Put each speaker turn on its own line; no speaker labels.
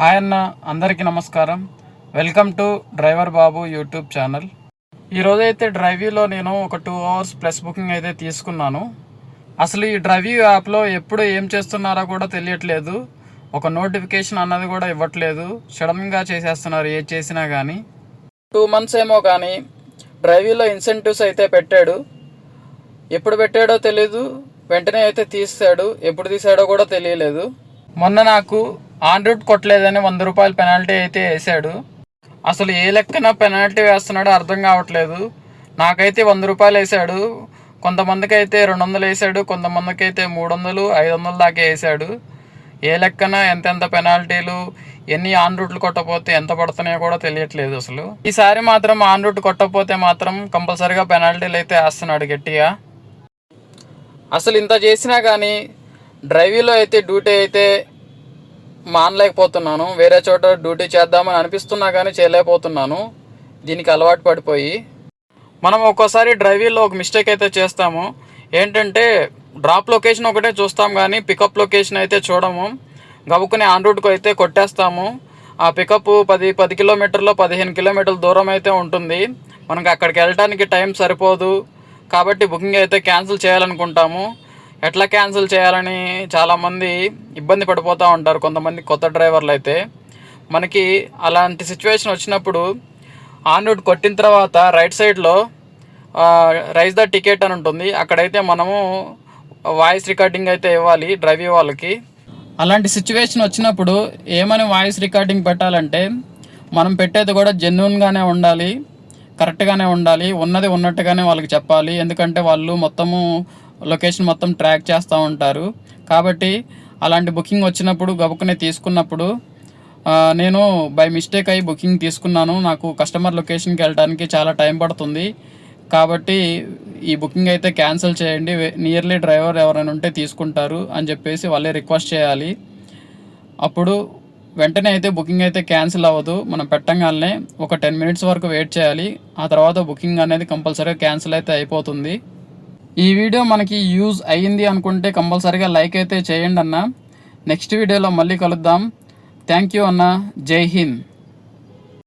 Hi అన్న అందరికీ నమస్కారం. Welcome to driver Babu YouTube channel ఈరోజు అయితే డ్రైవ్యూలో నేను ఒక టూ అవర్స్ ప్లస్ బుకింగ్ అయితే తీసుకున్నాను. అసలు ఈ డ్రైవ్యూ యాప్లో ఎప్పుడు ఏం చేస్తున్నారో కూడా తెలియట్లేదు. ఒక నోటిఫికేషన్ అన్నది కూడా ఇవ్వట్లేదు. సడన్గా చేసేస్తున్నారు ఏది చేసినా కానీ టూ మంత్స్ ఏమో కానీ డ్రైవ్యూలో ఇన్సెంటివ్స్ అయితే పెట్టాడు. ఎప్పుడు పెట్టాడో తెలీదు. వెంటనే అయితే తీసాడు ఎప్పుడు తీసాడో కూడా తెలియలేదు. మొన్న నాకు ఆన్ రూట్ కొట్టలేదని వంద రూపాయల పెనాల్టీ అయితే వేసాడు. అసలు ఏ లెక్కన పెనాల్టీ వేస్తున్నాడో అర్థం కావట్లేదు. నాకైతే వంద రూపాయలు వేసాడు. కొంతమందికి అయితే రెండు వందలు వేసాడు. కొంతమందికి అయితే మూడు వందలు ఐదు వందల దాకా వేసాడు. ఏ లెక్కన ఎంతెంత పెనాల్టీలు ఎన్ని ఆన్ రూట్లు కొట్టకపోతే ఎంత పడుతున్నాయో కూడా తెలియట్లేదు అసలు. ఈసారి మాత్రం ఆన్ రూట్ కొట్టకపోతే మాత్రం కంపల్సరీగా పెనాల్టీలు అయితే వేస్తున్నాడు గట్టిగా. అసలు ఇంత చేసినా కానీ డ్రైవింగ్లో అయితే డ్యూటీ అయితే మానలేకపోతున్నాను. వేరే చోట డ్యూటీ చేద్దామని అనిపిస్తున్నా కానీ చేయలేకపోతున్నాను. దీనికి అలవాటు పడిపోయి. మనం ఒక్కోసారి డ్రైవింగ్లో ఒక మిస్టేక్ అయితే చేస్తాము. ఏంటంటే డ్రాప్ లొకేషన్ ఒకటే చూస్తాం కానీ పికప్ లొకేషన్ అయితే చూడము. గబుక్కుని ఆన్ రూట్కు అయితే కొట్టేస్తాము. ఆ పికప్ పది పది కిలోమీటర్లో పదిహేను కిలోమీటర్ల దూరం అయితే ఉంటుంది. మనకు అక్కడికి వెళ్ళడానికి టైం సరిపోదు. కాబట్టి బుకింగ్ అయితే క్యాన్సిల్ చేయాలనుకుంటాము. ఎట్లా క్యాన్సిల్ చేయాలని చాలామంది ఇబ్బంది పడిపోతూ ఉంటారు. కొంతమంది కొత్త డ్రైవర్లు అయితే. మనకి అలాంటి సిచ్యువేషన్ వచ్చినప్పుడు ఆన్ రూట్ కొట్టిన తర్వాత రైట్ సైడ్లో రైస్ ద టికెట్ అని ఉంటుంది. అక్కడైతే మనము వాయిస్ రికార్డింగ్ అయితే ఇవ్వాలి డ్రైవింగ్ వాళ్ళకి. అలాంటి సిచ్యువేషన్ వచ్చినప్పుడు ఏమని వాయిస్ రికార్డింగ్ పెట్టాలంటే మనం పెట్టేది కూడా జెన్యున్గానే ఉండాలి కరెక్ట్గానే ఉండాలి ఉన్నది ఉన్నట్టుగానే వాళ్ళకి చెప్పాలి. ఎందుకంటే వాళ్ళు మొత్తము లొకేషన్ మొత్తం ట్రాక్ చేస్తూ ఉంటారు. కాబట్టి అలాంటి బుకింగ్ వచ్చినప్పుడు గబుక్కునే తీసుకున్నప్పుడు నేను బై మిస్టేక్ అయ్యి బుకింగ్ తీసుకున్నాను. నాకు కస్టమర్ లొకేషన్కి వెళ్ళడానికి చాలా టైం పడుతుంది. కాబట్టి ఈ బుకింగ్ అయితే క్యాన్సిల్ చేయండి. నియర్లీ డ్రైవర్ ఎవరైనా ఉంటే తీసుకుంటారు అని చెప్పేసి వాళ్ళే రిక్వెస్ట్ చేయాలి. అప్పుడు వెంటనే అయితే బుకింగ్ అయితే క్యాన్సిల్ అవ్వదు. మనం పెట్టంగానే ఒక టెన్ మినిట్స్ వరకు వెయిట్ చేయాలి. ఆ తర్వాత బుకింగ్ అనేది కంపల్సరీగా క్యాన్సిల్ అయితే అయిపోతుంది. ఈ వీడియో మనకి యూజ్ అయ్యింది అనుకుంటే కంపల్సరీగా లైక్ అయితే చేయండి అన్న. నెక్స్ట్ వీడియోలో మళ్ళీ కలుద్దాం. థ్యాంక్ యూ అన్న. జై హింద్.